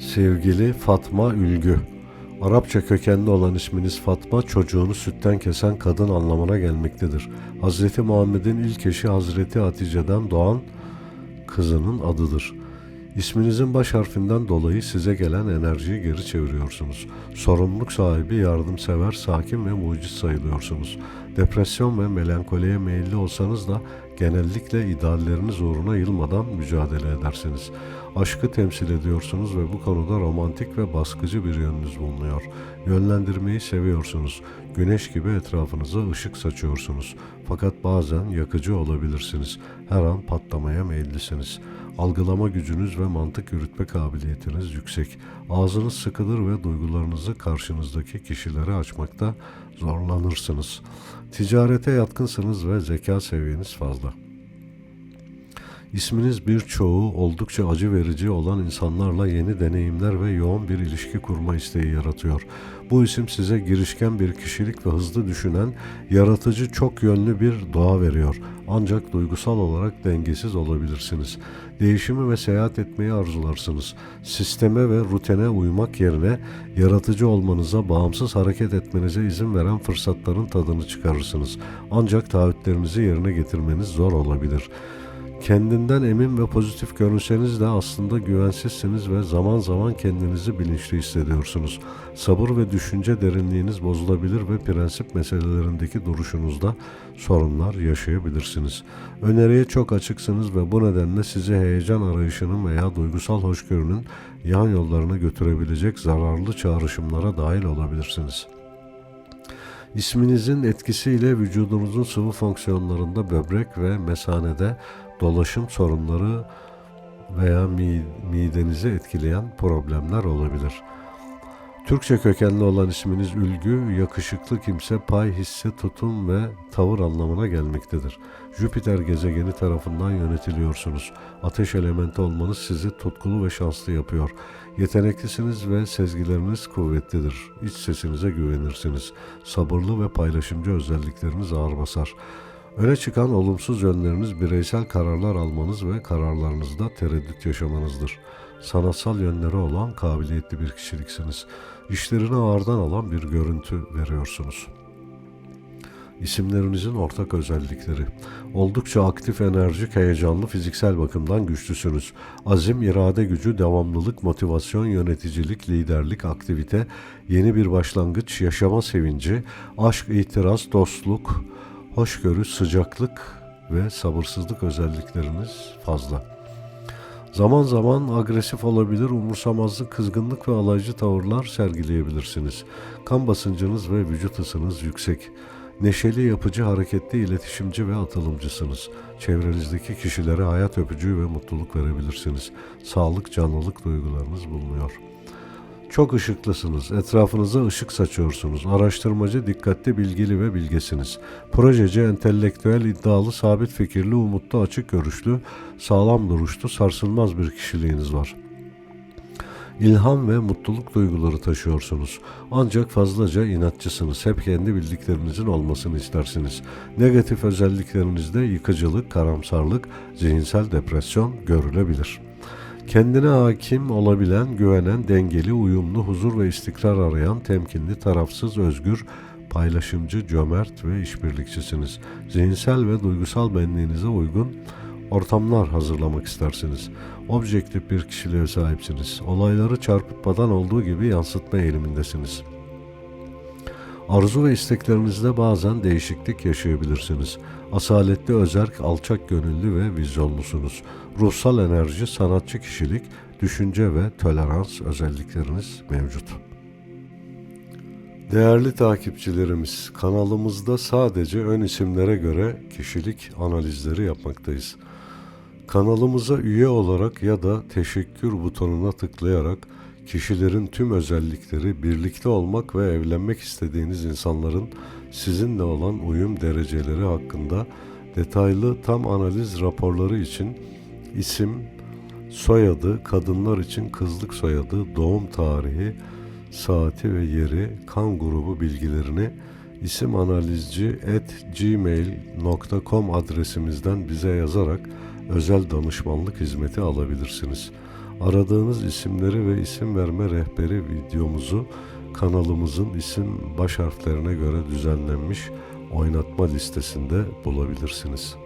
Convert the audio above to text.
Sevgili Fatma Ülgü. Arapça kökenli olan isminiz Fatma, çocuğunu sütten kesen kadın anlamına gelmektedir. Hz. Muhammed'in ilk eşi Hazreti Hatice'den doğan kızının adıdır. İsminizin baş harfinden dolayı size gelen enerjiyi geri çeviriyorsunuz. Sorumluluk sahibi, yardımsever, sakin ve mucit sayılıyorsunuz. Depresyon ve melankoliye meyilli olsanız da genellikle idealleriniz uğruna yılmadan mücadele edersiniz. Aşkı temsil ediyorsunuz ve bu konuda romantik ve baskıcı bir yönünüz bulunuyor. Yönlendirmeyi seviyorsunuz. Güneş gibi etrafınıza ışık saçıyorsunuz. Fakat bazen yakıcı olabilirsiniz. Her an patlamaya meyillisiniz. Algılama gücünüz ve mantık yürütme kabiliyetiniz yüksek. Ağzınız sıkılır ve duygularınızı karşınızdaki kişilere açmakta zorlanırsınız. Ticarete yatkınsınız ve zeka seviyeniz fazla. İsminiz birçoğu oldukça acı verici olan insanlarla yeni deneyimler ve yoğun bir ilişki kurma isteği yaratıyor. Bu isim size girişken bir kişilik ve hızlı düşünen, yaratıcı çok yönlü bir doğa veriyor. Ancak duygusal olarak dengesiz olabilirsiniz. Değişimi ve seyahat etmeyi arzularsınız. Sisteme ve rutine uymak yerine yaratıcı olmanıza, bağımsız hareket etmenize izin veren fırsatların tadını çıkarırsınız. Ancak taahhütlerinizi yerine getirmeniz zor olabilir. Kendinden emin ve pozitif görünseniz de aslında güvensizsiniz ve zaman zaman kendinizi bilinçli hissediyorsunuz. Sabır ve düşünce derinliğiniz bozulabilir ve prensip meselelerindeki duruşunuzda sorunlar yaşayabilirsiniz. Öneriye çok açıksınız ve bu nedenle sizi heyecan arayışının veya duygusal hoşgörünün yan yollarına götürebilecek zararlı çağrışımlara dahil olabilirsiniz. İsminizin etkisiyle vücudunuzun sıvı fonksiyonlarında böbrek ve mesanede dolaşım sorunları veya mi- midenizi etkileyen problemler olabilir. Türkçe kökenli olan isminiz Ülgü, yakışıklı kimse, pay, hisse, tutum ve tavır anlamına gelmektedir. Jüpiter gezegeni tarafından yönetiliyorsunuz. Ateş elementi olmanız sizi tutkulu ve şanslı yapıyor. Yeteneklisiniz ve sezgileriniz kuvvetlidir. İç sesinize güvenirsiniz. Sabırlı ve paylaşımcı özellikleriniz ağır basar. Öne çıkan olumsuz yönleriniz bireysel kararlar almanız ve kararlarınızda tereddüt yaşamanızdır. Sanatsal yönleri olan kabiliyetli bir kişiliksiniz. İşlerini ağırdan alan bir görüntü veriyorsunuz. İsimlerinizin ortak özellikleri. Oldukça aktif, enerjik, heyecanlı, fiziksel bakımdan güçlüsünüz. Azim, irade gücü, devamlılık, motivasyon, yöneticilik, liderlik, aktivite, yeni bir başlangıç, yaşama sevinci, aşk, itiraz, dostluk, hoşgörü, sıcaklık ve sabırsızlık özellikleriniz fazla. Zaman zaman agresif olabilir, umursamazlık, kızgınlık ve alaycı tavırlar sergileyebilirsiniz. Kan basıncınız ve vücut ısınız yüksek. Neşeli, yapıcı, hareketli, iletişimci ve atılımcısınız. Çevrenizdeki kişilere hayat öpücüğü ve mutluluk verebilirsiniz. Sağlık, canlılık duygularınız bulunuyor. Çok ışıklısınız. Etrafınıza ışık saçıyorsunuz. Araştırmacı, dikkatli, bilgili ve bilgesiniz. Projeci, entelektüel, iddialı, sabit fikirli, umutlu, açık görüşlü, sağlam duruşlu, sarsılmaz bir kişiliğiniz var. İlham ve mutluluk duyguları taşıyorsunuz. Ancak fazlaca inatçısınız. Hep kendi bildiklerinizin olmasını istersiniz. Negatif özelliklerinizde yıkıcılık, karamsarlık, zihinsel depresyon görülebilir.'' Kendine hakim olabilen, güvenen, dengeli, uyumlu, huzur ve istikrar arayan, temkinli, tarafsız, özgür, paylaşımcı, cömert ve işbirlikçisiniz. Zihinsel ve duygusal benliğinize uygun ortamlar hazırlamak istersiniz. Objektif bir kişiliğe sahipsiniz. Olayları çarpıtmadan olduğu gibi yansıtma eğilimindesiniz. Arzu ve isteklerinizde bazen değişiklik yaşayabilirsiniz. Asaletli, özerk, alçak gönüllü ve vizyonlusunuz. Ruhsal enerji, sanatçı kişilik, düşünce ve tolerans özellikleriniz mevcut. Değerli takipçilerimiz, kanalımızda sadece ön isimlere göre kişilik analizleri yapmaktayız. Kanalımıza üye olarak ya da teşekkür butonuna tıklayarak kişilerin tüm özellikleri, birlikte olmak ve evlenmek istediğiniz insanların sizinle olan uyum dereceleri hakkında detaylı tam analiz raporları için isim, soyadı, kadınlar için kızlık soyadı, doğum tarihi, saati ve yeri, kan grubu bilgilerini isim analizci at gmail.com adresimizden bize yazarak özel danışmanlık hizmeti alabilirsiniz. Aradığınız isimleri ve isim verme rehberi videomuzu kanalımızın isim baş harflerine göre düzenlenmiş oynatma listesinde bulabilirsiniz.